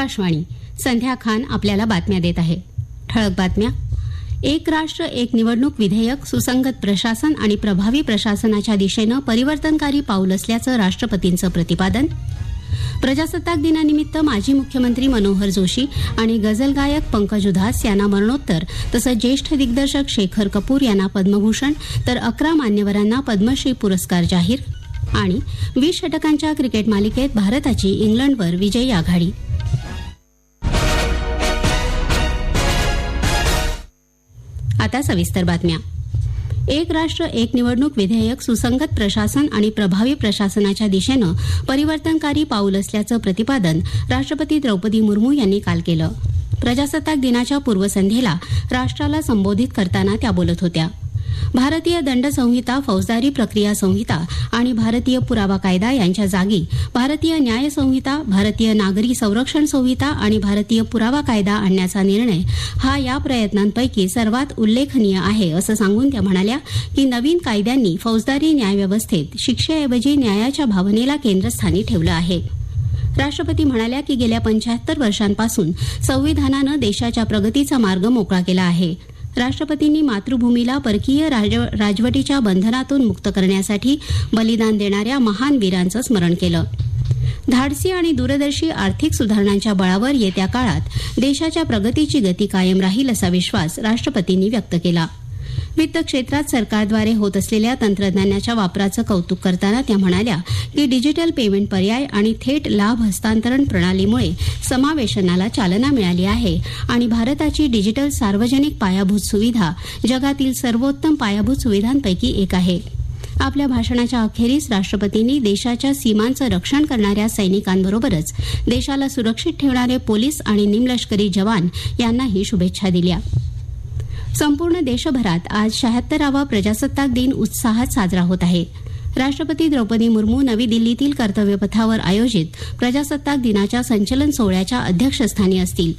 आकाशवाणी संध्या खान आपल्याला बातम्या देत आहे. ठळक बातम्या. एक राष्ट्र एक निवडणूक विधेयक सुसंगत प्रशासन आणि प्रभावी प्रशासनाच्या दिशेनं परिवर्तनकारी पाऊल असल्याचं राष्ट्रपतींचं प्रतिपादन. प्रजासत्ताक दिनानिमित्त माजी मुख्यमंत्री मनोहर जोशी आणि गझल गायक पंकज उधास यांना मरणोत्तर तसंच ज्येष्ठ दिग्दर्शक शेखर कपूर यांना पद्मभूषण तर अकरा मान्यवरांना पद्मश्री पुरस्कार जाहीर. आणि वीस षटकांच्या क्रिकेट मालिकेत भारताची इंग्लंडवर विजयी आघाडी. आता सविस्तर बातम्या. एक राष्ट्र एक निवडणूक विधेयक सुसंगत प्रशासन आणि प्रभावी प्रशासनाच्या दिशेनं परिवर्तनकारी पाऊल असल्याचं प्रतिपादन राष्ट्रपती द्रौपदी मुर्मू यांनी काल केलं. प्रजासत्ताक दिनाच्या पूर्वसंध्येला राष्ट्राला संबोधित करताना त्या बोलत होत्या. भारतीय दंड संहिता फौजदारी प्रक्रिया संहिता आणि भारतीय पुरावा कायदा यांच्या जागी भारतीय न्याय संहिता भारतीय नागरी संरक्षण संहिता आणि भारतीय पुरावा कायदा आणण्याचा निर्णय हा या प्रयत्नांपैकी सर्वात उल्लेखनीय आहे असं सांगून त्या म्हणाल्या की नवीन कायद्यांनी फौजदारी न्यायव्यवस्थेत शिक्षेऐवजी न्यायाच्या भावनेला केंद्रस्थानी ठेवलं आहे. राष्ट्रपती म्हणाल्या की गेल्या पंच्याहत्तर वर्षांपासून संविधानानं देशाच्या प्रगतीचा मार्ग मोकळा केला आहे. राष्ट्रपतींनी मातृभूमीला परकीय राज- राजवटीच्या बंधनातून मुक्त करण्यासाठी बलिदान देणाऱ्या महान वीरांचं स्मरण केलं. धाडसी आणि दूरदर्शी आर्थिक सुधारणांच्या बळावर येत्या काळात देशाच्या प्रगतीची गती कायम राहील असा विश्वास राष्ट्रपतींनी व्यक्त केला. वित्त क्षेत्रात सरकारद्वारे होत असलेल्या तंत्रज्ञानाच्या वापराचं कौतुक करताना त्या म्हणाल्या की डिजिटल पेमेंट पर्याय आणि थेट लाभ हस्तांतरण प्रणालीमुळे समावेशनाला चालना मिळाली आहे आणि भारताची डिजिटल सार्वजनिक पायाभूत सुविधा जगातील सर्वोत्तम पायाभूत सुविधांपैकी एक आहे. आपल्या भाषणाच्या अखेरीस राष्ट्रपतींनी देशाच्या सीमांचं रक्षण करणाऱ्या सैनिकांबरोबरच देशाला सुरक्षित ठेवणारे पोलीस आणि निमलष्करी जवान यांनाही शुभेच्छा दिल्या. संपूर्ण देशभरात आज शहात्तरावा प्रजासत्ताक दिन उत्साहात साजरा होत आहे. राष्ट्रपती द्रौपदी मुर्मू नवी दिल्लीतील कर्तव्यपथावर आयोजित प्रजासत्ताक दिनाच्या संचलन सोहळ्याच्या अध्यक्षस्थानी असतील.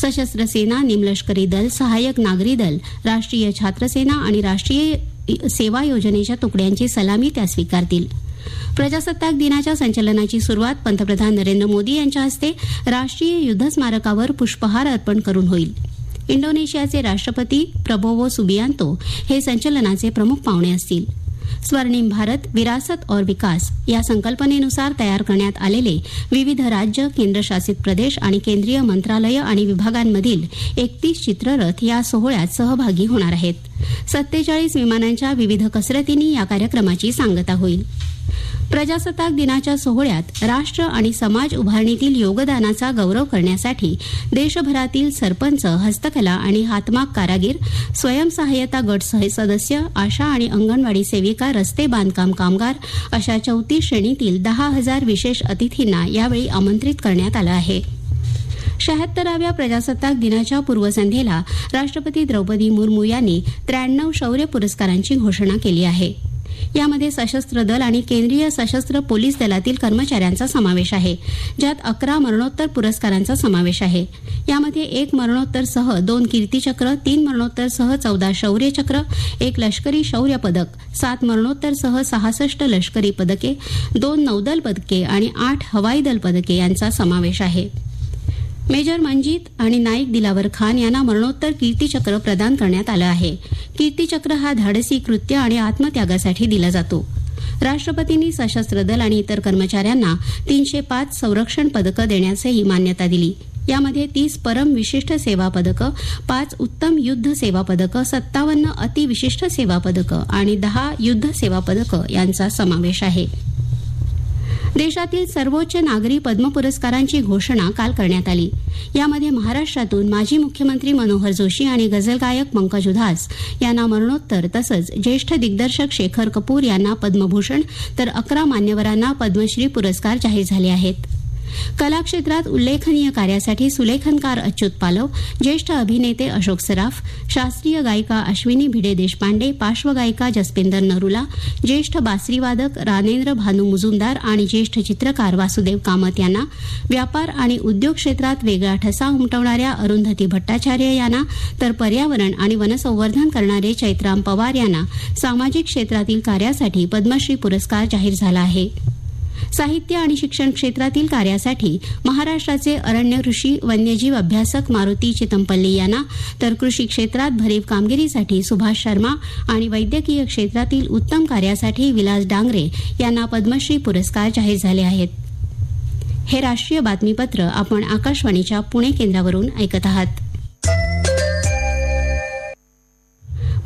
सशस्त्र सेना निमलष्करी दल सहाय्यक नागरी दल राष्ट्रीय छात्रसेना आणि राष्ट्रीय सेवा योजनेच्या तुकड्यांची सलामी त्या स्वीकारतील. प्रजासत्ताक दिनाच्या संचलनाची सुरुवात पंतप्रधान नरेंद्र मोदी यांच्या हस्ते राष्ट्रीय युद्ध स्मारकावर पुष्पहार अर्पण करून होईल. इंडोनेशियाचे राष्ट्रपती प्रबोवो सुबियांतो हे संचलनाचे प्रमुख पाहुणे असतील. स्वर्णिम भारत विरासत और विकास या संकल्पनेनुसार तयार करण्यात आलेले विविध राज्य केंद्रशासित प्रदेश आणि केंद्रीय मंत्रालय आणि विभागांमधील एकतीस चित्ररथ या सोहळ्यात सहभागी होणार आहेत. सत्तेचाळीस विमानांच्या विविध कसरतींनी या कार्यक्रमाची सांगता होईल. प्रजासत्ताक दिनाच्या सोहळ्यात राष्ट्र आणि समाज उभारणीतील योगदानाचा गौरव करण्यासाठी देशभरातील सरपंच हस्तकला आणि हातमाग कारागीर स्वयंसहाय्यता गट सदस्य आशा आणि अंगणवाडी सेविका रस्ते बांधकाम कामगार अशा चौतीस श्रेणीतील दहा हजार विशेष अतिथींना यावेळी आमंत्रित करण्यात आलं आहे. शहात्तराव्या प्रजासत्ताक दिनाच्या पूर्वसंध्येला राष्ट्रपती द्रौपदी मुर्मू यांनी त्र्याण्णव शौर्य पुरस्कारांची घोषणा केली आहे. यामध्ये सशस्त्र दल आणि केंद्रीय सशस्त्र पोलीस दलातील कर्मचाऱ्यांचा समावेश आहे ज्यात अकरा मरणोत्तर पुरस्कारांचा समावेश आहे. यामध्ये एक मरणोत्तरसह दोन कीर्तीचक्र तीन मरणोत्तरसह चौदा शौर्य चक्र एक लष्करी शौर्य पदक सात मरणोत्तरसह सहासष्ट लष्करी पदके दोन नौदल पदके आणि आठ हवाई दल पदके यांचा समावेश आहे. मेजर मंजित आणि नाईक दिलावर खान यांना मरणोत्तर कीर्तीचक्र प्रदान करण्यात आलं आहे. कीर्तीचक्र हा धाडसी कृत्य आणि आत्मत्यागासाठी दिला जातो. राष्ट्रपतींनी सशस्त्र दल आणि इतर कर्मचाऱ्यांना तीनशे पाच संरक्षण पदकं देण्यासही मान्यता दिली. यामध्ये तीस परम विशिष्ट सेवा पदकं पाच उत्तम युद्ध सेवा पदकं सत्तावन्न अतिविशिष्ट सेवा पदकं आणि दहा युद्ध सेवा पदकं यांचा समावेश आहे. देशातील सर्वोच्च नागरी पद्म पुरस्कारांची घोषणा काल करण्यात आली. यामध्ये महाराष्ट्रातून माजी मुख्यमंत्री मनोहर जोशी आणि गझलगायक पंकज उधास यांना मरणोत्तर तसंच ज्येष्ठ दिग्दर्शक शेखर कपूर यांना पद्मभूषण तर अकरा मान्यवरांना पद्मश्री पुरस्कार जाहीर झाले आहेत. कलाक्षेत्रात उल्लेखनीय कार्यासाठी सुलेखनकार अच्युत पालव ज्येष्ठ अभिनेते अशोक सराफ शास्त्रीय गायिका अश्विनी भिडे देशपांडे पार्श्वगायिका जसपिंदर नरुला ज्येष्ठ बासरीवादक रानेंद्र भानू मुजुमदार आणि ज्येष्ठ चित्रकार वासुदेव कामत यांना व्यापार आणि उद्योग क्षेत्रात वेगळा ठसा उमटवणाऱ्या अरुंधती भट्टाचार्य यांना तर पर्यावरण आणि वनसंवर्धन करणारे चैत्राम पवार यांना सामाजिक क्षेत्रातील कार्यासाठी पद्मश्री पुरस्कार जाहीर झाला आहे. साहित्य आणि शिक्षण क्षेत्रातील कार्यासाठी महाराष्ट्राचे अरण्य ऋषी वन्यजीव अभ्यासक मारुती चितमपल्ली यांना तर कृषी क्षेत्रात भरीव कामगिरीसाठी सुभाष शर्मा आणि वैद्यकीय क्षेत्रातील उत्तम कार्यासाठी विलास डांगरे यांना पद्मश्री पुरस्कार जाहीर झाले आहेत. हे राष्ट्रीय बातमीपत्र आपण आकाशवाणीच्या पुणे केंद्रावरून ऐकत आहात.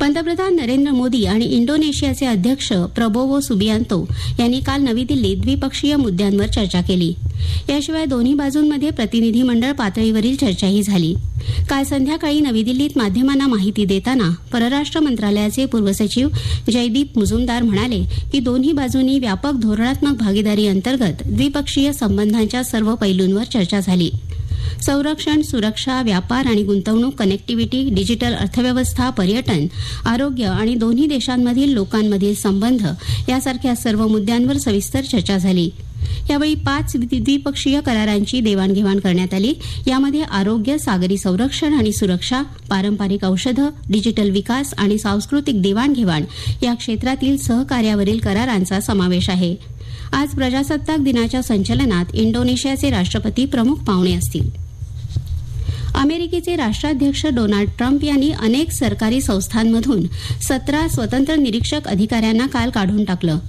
पंतप्रधान नरेंद्र मोदी आणि इंडोनेशियाचे अध्यक्ष प्रबोवो सुबियांतो यांनी काल नवी दिल्लीत द्विपक्षीय मुद्द्यांवर चर्चा केली. याशिवाय दोन्ही बाजूंमध्ये प्रतिनिधीमंडळ पातळीवरील चर्चाही झाली. काल संध्याकाळी नवी दिल्लीत माध्यमांना माहिती देताना परराष्ट्र मंत्रालयाचे पूर्व सचिव जयदीप मुजुमदार म्हणाले की दोन्ही बाजूंनी व्यापक धोरणात्मक भागीदारी अंतर्गत द्विपक्षीय संबंधांच्या सर्व पैलूंवर चर्चा झाली. संरक्षण सुरक्षा व्यापार आणि गुंतवणूक कनेक्टिव्हिटी डिजिटल अर्थव्यवस्था पर्यटन आरोग्य आणि दोन्ही देशांमधील लोकांमधील संबंध यासारख्या सर्व मुद्द्यांवर सविस्तर चर्चा झाली. यावेळी पाच द्विपक्षीय करारांची देवाणघेवाण करण्यात आली. यामध्ये आरोग्य सागरी संरक्षण आणि सुरक्षा पारंपरिक औषधं डिजिटल विकास आणि सांस्कृतिक देवाणघेवाण या क्षेत्रातील सहकार्यावरील करारांचा समावेश आहे. आज प्रजासत्ताक दिनाच्या संचलनात इंडोनेशियाचे राष्ट्रपती प्रमुख पाहुणे असतील. अमेरिकेचे राष्ट्राध्यक्ष डोनाल्ड ट्रम्प यांनी अनेक सरकारी संस्थांमधून सतरा स्वतंत्र निरीक्षक अधिकाऱ्यांना काल काढून टाकलं.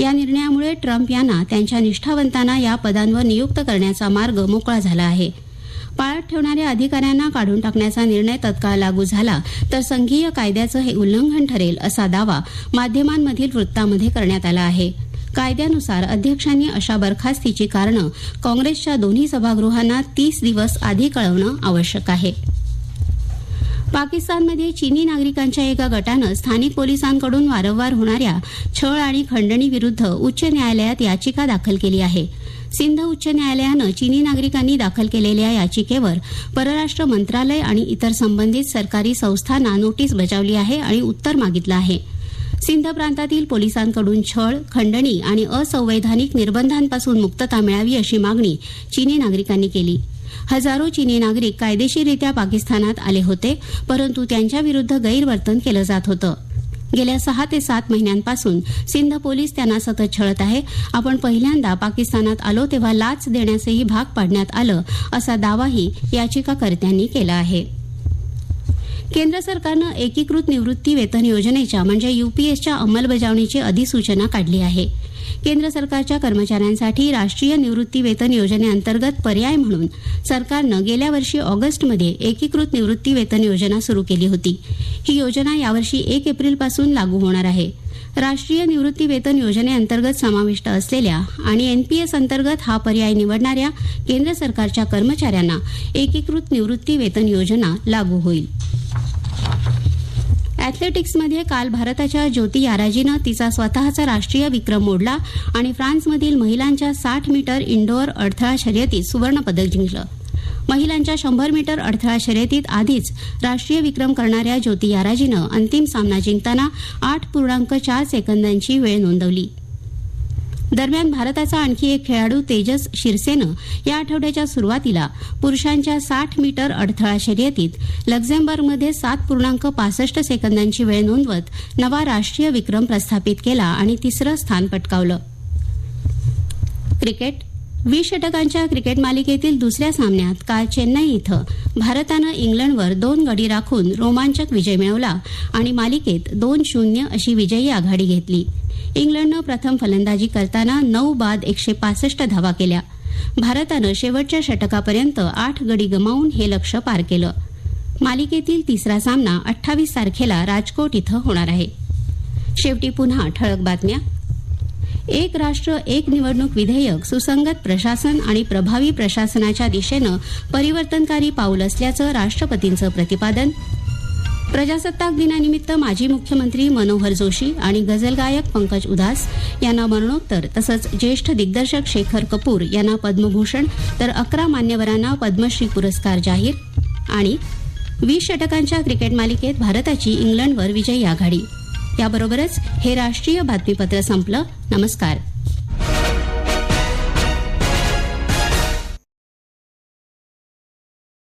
या निर्णयामुळे ट्रम्प यांना त्यांच्या निष्ठावंतांना या पदांवर नियुक्त करण्याचा मार्ग मोकळा झाला आहे. पाळत ठेवणाऱ्या अधिकाऱ्यांना काढून टाकण्याचा निर्णय तत्काळ लागू झाला तर संघीय कायद्याचं हे उल्लंघन ठरेल असा दावा माध्यमांमधील वृत्तामध्ये करण्यात आला आहे. कायद्यानुसार अध्यक्षांनी अशा बरखास्तीची कारणं काँग्रेसच्या दोन्ही सभागृहांना तीस दिवस आधी कळवणं आवश्यक आहे. पाकिस्तानमध्ये चीनी नागरिकांच्या एका गटानं स्थानिक पोलिसांकडून वारंवार होणाऱ्या छळ आणि खंडणीविरुद्ध उच्च न्यायालयात याचिका दाखल केली आहे. सिंध उच्च न्यायालयानं चीनी नागरिकांनी दाखल केलेल्या याचिकेवर परराष्ट्र मंत्रालय आणि इतर संबंधित सरकारी संस्थांना नोटीस बजावली आहे आणि उत्तर मागितलं आहे. सिंध प्रांतातील पोलिसांकडून छळ खंडणी आणि असंवैधानिक निर्बंधांपासून मुक्तता मिळावी अशी मागणी चीनी नागरिकांनी केली. हजारो चीनी नागरिक कायदेशीररित्या पाकिस्तानात आले होते परंतु त्यांच्याविरुद्ध गैरवर्तन केलं जात होतं. गेल्या सहा ते सात महिन्यांपासून सिंध पोलीस त्यांना सतत छळत आहे. आपण पहिल्यांदा पाकिस्तानात आलो तेव्हा लाच देण्यासही भाग पाडण्यात आलं असा दावाही याचिकाकर्त्यांनी केला आहे. केंद्र सरकारनं एकीकृत निवृत्ती वेतन योजनेच्या म्हणजे युपीएसच्या अंमलबजावणीची अधिसूचना काढली आहे. केंद्र सरकारच्या कर्मचाऱ्यांसाठी राष्ट्रीय निवृत्ती वेतन योजनेअंतर्गत पर्याय म्हणून सरकारनं गेल्या वर्षी ऑगस्टमध्ये एकीकृत निवृत्ती वेतन योजना सुरू केली होती. ही योजना यावर्षी एक एप्रिलपासून लागू होणार आहे. राष्ट्रीय निवृत्ती वेतन योजनेअंतर्गत समाविष्ट असलेल्या आणि एनपीएस अंतर्गत हा पर्याय निवडणाऱ्या केंद्र सरकारच्या कर्मचाऱ्यांना एकीकृत निवृत्ती वेतन योजना लागू होईल. अॅथलेटिक्समध्ये काल भारताच्या ज्योती याराजीनं तिचा स्वतःचा राष्ट्रीय विक्रम मोडला आणि फ्रान्समधील महिलांच्या साठ मीटर इंडोअर अडथळा शर्यतीत सुवर्णपदक जिंकलं. महिलांच्या शंभर मीटर अडथळा शर्यतीत आधीच राष्ट्रीय विक्रम करणाऱ्या ज्योती याराजीनं अंतिम सामना जिंकताना आठ पूर्णांक चार सेकंदांची वेळ नोंदवली. दरम्यान भारताचा आणखी एक खेळाडू तेजस शिरसेनं या आठवड्याच्या सुरुवातीला पुरुषांच्या साठ मीटर अडथळा शर्यतीत लक्झेंबर्गमध्ये सात पूर्णांक पासष्ट सेकंदांची वेळ नोंदवत नवा राष्ट्रीय विक्रम प्रस्थापित केला आणि तिसरं स्थान पटकावलं. क्रिकेट. वीस षटकांच्या क्रिकेट मालिकेतील दुसऱ्या सामन्यात काल चेन्नई इथं भारतानं इंग्लंडवर दोन गडी राखून रोमांचक विजय मिळवला आणि मालिकेत दोन शून्य अशी विजयी आघाडी घेतली. इंग्लंडनं प्रथम फलंदाजी करताना नऊ बाद एकशे पासष्ट धावा केल्या. भारतानं शेवटच्या षटकापर्यंत आठ गडी गमावून हे लक्ष पार केलं. मालिकेतील तिसरा सामना अठ्ठावीस तारखेला राजकोट इथं होणार आहे. शेवटी पुन्हा ठळक बातम्या. एक राष्ट्र एक निवडणूक विधेयक सुसंगत प्रशासन आणि प्रभावी प्रशासनाच्या दिशेनं परिवर्तनकारी पाऊल असल्याचं राष्ट्रपतींचं प्रतिपादन प्रजासत्ताक दिनानिमित्त माजी मुख्यमंत्री मनोहर जोशी आणि गझल गायक पंकज उदास यांना मरणोत्तर तसंच ज्येष्ठ दिग्दर्शक शेखर कपूर यांना पद्मभूषण तर अकरा मान्यवरांना पद्मश्री पुरस्कार जाहीर आणि वीस षटकांच्या क्रिकेट मालिकेत भारताची इंग्लंडवर विजयी आघाडी. याबरोबरच हे राष्ट्रीय बातमीपत्र संपलं. नमस्कार.